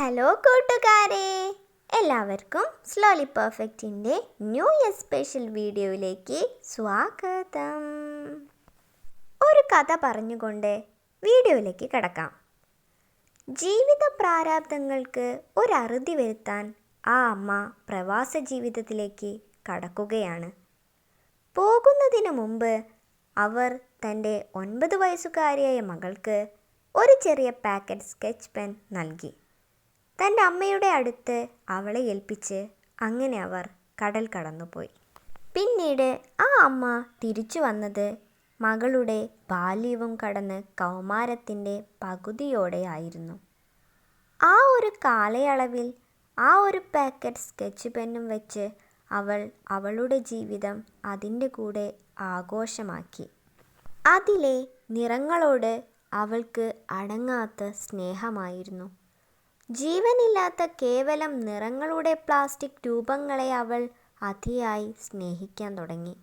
Hello കൂട്ടുകാരെ. എല്ലാവർക്കും slowly പെർഫെക്റ്റിന്റെ ന്യൂ ഇയർ സ്പെഷ്യൽ വീഡിയോയിലേക്ക് സ്വാഗതം. ഒരു കഥ പറഞ്ഞുകൊണ്ട് വീഡിയോയിലേക്ക് കിടക്കാം. ജീവിത പ്രാരാബ്ദങ്ങൾക്ക് ഒരറുതി വരുത്താൻ ആ അമ്മ പ്രവാസ ജീവിതത്തിലേക്ക് കടക്കുകയാണ്. പോകുന്നതിന് മുമ്പ് അവർ തന്റെ ഒൻപത് വയസ്സുകാരിയായ മകൾക്ക് ഒരു ചെറിയ പാക്കറ്റ് സ്കെച്ച് പെൻ നൽകി. തന്റെ അമ്മയുടെ അടുത്ത് അവളെ ഏൽപ്പിച്ച് അങ്ങനെ അവർ കടൽ കടന്നുപോയി. പിന്നീട് ആ അമ്മ തിരിച്ചു വന്നത് മകളുടെ ബാല്യവും കടന്ന് കൗമാരത്തിന്റെ പകുതിയോടെ ആയിരുന്നു. ആ ഒരു കാലയളവിൽ ആ ഒരു പാക്കറ്റ് സ്കെച്ച് പെന്നും വെച്ച് അവൾ അവളുടെ ജീവിതം അതിന്റെ കൂടെ ആഘോഷമാക്കി. അതിലെ നിറങ്ങളോട് അവൾക്ക് അടങ്ങാത്ത സ്നേഹമായിരുന്നു. ജീവനില്ലാത്ത കേവലം നിറങ്ങളുടെ പ്ലാസ്റ്റിക് രൂപങ്ങളെ അവൾ അതിയായി സ്നേഹിക്കാൻ തുടങ്ങി.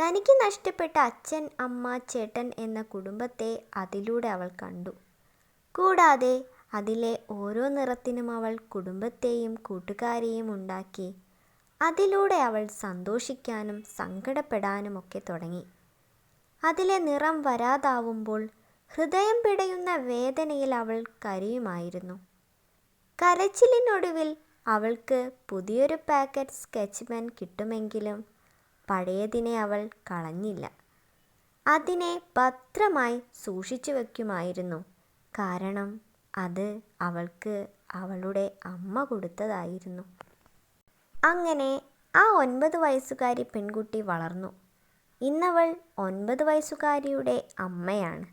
തനിക്ക് നഷ്ടപ്പെട്ട അച്ഛൻ അമ്മ ചേട്ടൻ എന്ന കുടുംബത്തെ അതിലൂടെ അവൾ കണ്ടു. കൂടാതെ അതിലെ ഓരോ നിറത്തിനും അവൾ കുടുംബത്തെയും കൂട്ടുകാരെയും ഉണ്ടാക്കി. അതിലൂടെ അവൾ സന്തോഷിക്കാനും സങ്കടപ്പെടാനുമൊക്കെ തുടങ്ങി. അതിലെ നിറം വരാതാവുമ്പോൾ ഹൃദയം പിടയുന്ന വേദനയിൽ അവൾ കരയുമായിരുന്നു. കരച്ചിലിനൊടുവിൽ അവൾക്ക് പുതിയൊരു പാക്കറ്റ് സ്കെച്ച് പെൻ കിട്ടുമെങ്കിലും പഴയതിനെ അവൾ കളഞ്ഞില്ല. അതിനെ ഭദ്രമായി സൂക്ഷിച്ചു വയ്ക്കുമായിരുന്നു. കാരണം അത് അവൾക്ക് അവളുടെ അമ്മ കൊടുത്തതായിരുന്നു. അങ്ങനെ ആ ഒൻപത് വയസ്സുകാരി പെൺകുട്ടി വളർന്നു. ഇന്നവൾ ഒൻപത് വയസ്സുകാരിയുടെ അമ്മയാണ്.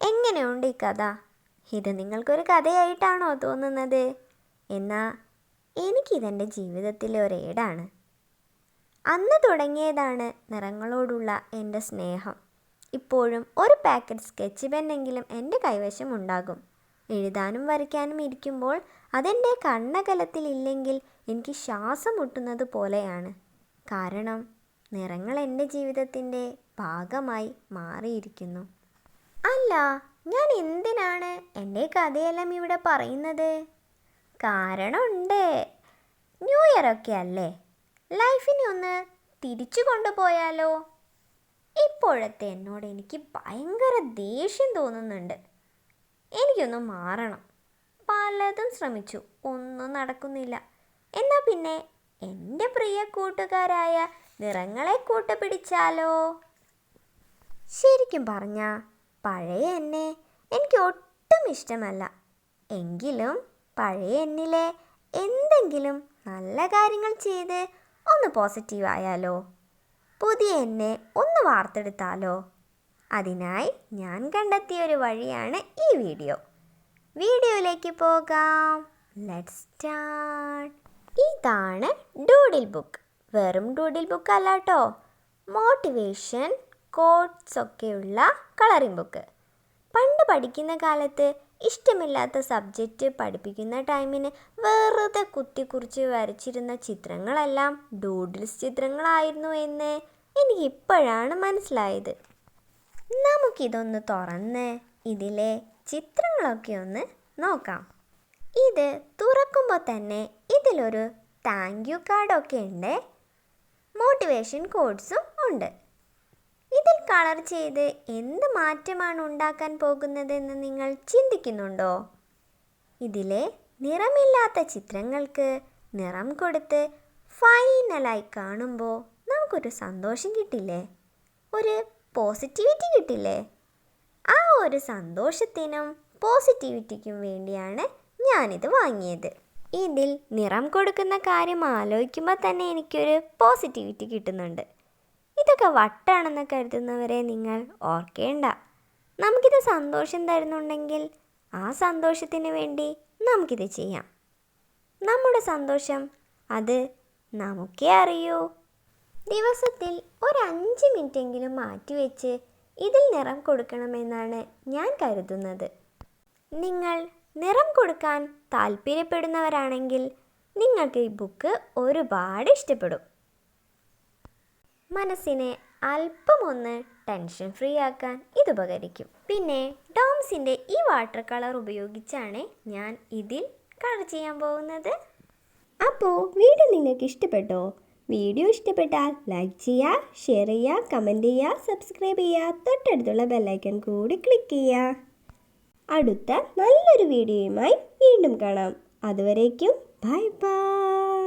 എങ്ങനെയുണ്ട് ഈ കഥ? ഇത് നിങ്ങൾക്കൊരു കഥയായിട്ടാണോ തോന്നുന്നത്? എന്നാൽ എനിക്കിതെന്റെ ജീവിതത്തിലെ ഒരേടാണ്. അന്ന് തുടങ്ങിയതാണ് നിറങ്ങളോടുള്ള എന്റെ സ്നേഹം. ഇപ്പോഴും ഒരു പാക്കറ്റ് സ്കെച്ച് പെന്നെങ്കിലും എന്റെ കൈവശം ഉണ്ടാകും. എഴുതാനും വരയ്ക്കാനും ഇരിക്കുമ്പോൾ അതെന്റെ കണ്ണകലത്തിൽ ഇല്ലെങ്കിൽ എനിക്ക് ശ്വാസം മുട്ടുന്നത് പോലെയാണ്. കാരണം നിറങ്ങൾ എന്റെ ജീവിതത്തിന്റെ ഭാഗമായി മാറിയിരിക്കുന്നു. അല്ല ഞാൻ എന്തിനാണ് എന്റെ കഥയെല്ലാം ഇവിടെ പറയുന്നത്? കാരണമുണ്ട്. ന്യൂ ഇയർ ഒക്കെ അല്ലേ? ലൈഫിനെ ഒന്ന് തിരിച്ചു കൊണ്ടുപോയാലോ? ഇപ്പോഴത്തെ എന്നോട് എനിക്ക് ഭയങ്കര ദേഷ്യം തോന്നുന്നുണ്ട്. എനിക്കൊന്ന് മാറണം. പലതും ശ്രമിച്ചു. ഒന്നും നടക്കുന്നില്ല. എന്നാൽ പിന്നെ എന്റെ പ്രിയ കൂട്ടുകാരായ നിറങ്ങളെ കൂട്ടുപിടിച്ചാലോ? ശരിക്കും പറഞ്ഞ പഴയ എന്നെ എനിക്ക് ഒട്ടും ഇഷ്ടമല്ല. എങ്കിലും പഴയ എന്നിലെ എന്തെങ്കിലും നല്ല കാര്യങ്ങൾ ചെയ്ത് ഒന്ന് പോസിറ്റീവ് ആയാലോ? പുതിയ എന്നെ ഒന്ന് വാർത്തെടുത്താലോ? അതിനായി ഞാൻ കണ്ടെത്തിയ ഒരു വഴിയാണ് ഈ വീഡിയോ. വീഡിയോയിലേക്ക് പോകാം. ലെറ്റ് സ്റ്റാർട്ട് ഇതാണ് ഡൂഡിൽ ബുക്ക് വെറും ഡൂഡിൽ ബുക്ക് അല്ല കേട്ടോ മോട്ടിവേഷൻ കോട്ട്സ് ഒക്കെയുള്ള കളറിംഗ് ബുക്ക്. പണ്ട് പഠിക്കുന്ന കാലത്ത് ഇഷ്ടമില്ലാത്ത സബ്ജക്റ്റ് പഠിപ്പിക്കുന്ന ടൈമിന് വെറുതെ കുത്തിക്കുറിച്ച് വരച്ചിരുന്ന ചിത്രങ്ങളെല്ലാം ഡൂഡിൽസ് ചിത്രങ്ങളായിരുന്നു എന്ന് എനിക്ക് ഇപ്പോഴാണ് മനസ്സിലായത്. നമുക്കിതൊന്ന് തുറന്ന് ഇതിലെ ചിത്രങ്ങളൊക്കെ ഒന്ന് നോക്കാം. ഇത് തുറക്കുമ്പോൾ തന്നെ ഇതിലൊരു താങ്ക് യു കാർഡൊക്കെ ഉണ്ട്. മോട്ടിവേഷൻ കോഡ്സും ഉണ്ട്. ഇതിൽ കളർ ചെയ്ത് എന്ത് മാറ്റമാണ് ഉണ്ടാക്കാൻ പോകുന്നതെന്ന് നിങ്ങൾ ചിന്തിക്കുന്നുണ്ടോ? ഇതിലെ നിറമില്ലാത്ത ചിത്രങ്ങൾക്ക് നിറം കൊടുത്ത് ഫൈനലായി കാണുമ്പോൾ നമുക്കൊരു സന്തോഷം കിട്ടില്ലേ? ഒരു പോസിറ്റിവിറ്റി കിട്ടില്ലേ? ആ ഒരു സന്തോഷത്തിനും പോസിറ്റിവിറ്റിക്കും വേണ്ടിയാണ് ഞാനിത് വാങ്ങിയത്. ഇതിൽ നിറം കൊടുക്കുന്ന കാര്യം ആലോചിക്കുമ്പോൾ തന്നെ എനിക്കൊരു പോസിറ്റിവിറ്റി കിട്ടുന്നുണ്ട്. ഇതൊക്കെ വട്ടാണെന്ന് കരുതുന്നവരെ നിങ്ങൾ ഓർക്കേണ്ട. നമുക്കിത് സന്തോഷം തരുന്നുണ്ടെങ്കിൽ ആ സന്തോഷത്തിന് വേണ്ടി നമുക്കിത് ചെയ്യാം. നമ്മുടെ സന്തോഷം അത് നമുക്കേ അറിയൂ. ദിവസത്തിൽ ഒരു അഞ്ച് മിനിറ്റെങ്കിലും മാറ്റിവെച്ച് ഇതിൽ നിറം കൊടുക്കണമെന്നാണ് ഞാൻ കരുതുന്നത്. നിങ്ങൾ നിറം കൊടുക്കാൻ താല്പര്യപ്പെടുന്നവരാണെങ്കിൽ നിങ്ങൾക്ക് ഈ ബുക്ക് ഒരുപാട് ഇഷ്ടപ്പെടും. മനസ്സിനെ അല്പമൊന്ന് ടെൻഷൻ ഫ്രീ ആക്കാൻ ഇത് ഉപകരിക്കും. പിന്നെ ഡോംസിന്റെ ഈ വാട്ടർ കളർ ഉപയോഗിച്ചാണ് ഞാൻ ഇതിൽ കളർ ചെയ്യാൻ പോകുന്നത്. അപ്പോൾ വീഡിയോ നിങ്ങൾക്ക് ഇഷ്ടപ്പെട്ടോ? വീഡിയോ ഇഷ്ടപ്പെട്ടാൽ ലൈക്ക് ചെയ്യുക ഷെയർ ചെയ്യുക കമന്റ് ചെയ്യുക സബ്സ്ക്രൈബ് ചെയ്യുക തൊട്ടടുത്തുള്ള ബെല്ലൈക്കൺ കൂടി ക്ലിക്ക് ചെയ്യുക അടുത്ത നല്ലൊരു വീഡിയോയുമായി വീണ്ടും കാണാം. അതുവരേക്കും ബൈ ബൈ